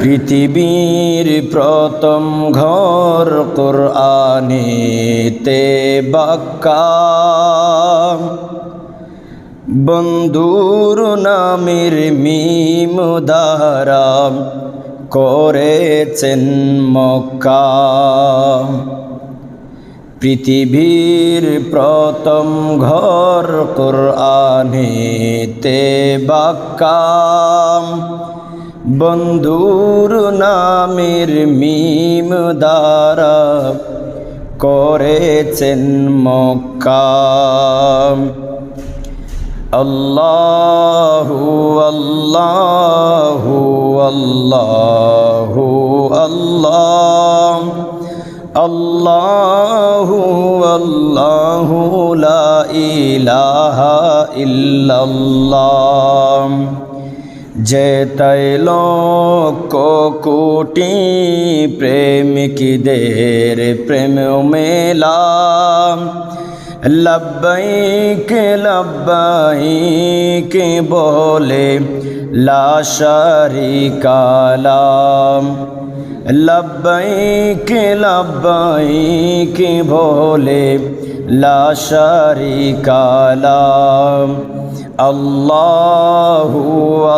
পৃথিবীর প্রথম ঘর কোরআনেতে বাক্কা। বন্ধুর নামের মিম দ্বারা করেছেন মক্কা। পৃথিবীর প্রথম ঘর কোরআনেতে বাক্কাম বন্ধুর নামের মিম দ্বারা করেছেন মক্কাম আল্লাহু আল্লাহু আল্লাহু আল্লাহ। আল্লাহু আল্লাহু লা ইলাহা ইল্লাল্লাহ। যে তৈল কোটি প্রেমিকদের প্রেম মেলাম। লব্বৈক লব্বৈক বলে লা শারিকালাম লব্বৈক লব্বৈক বলে লা শারিকালাম আল্লাহু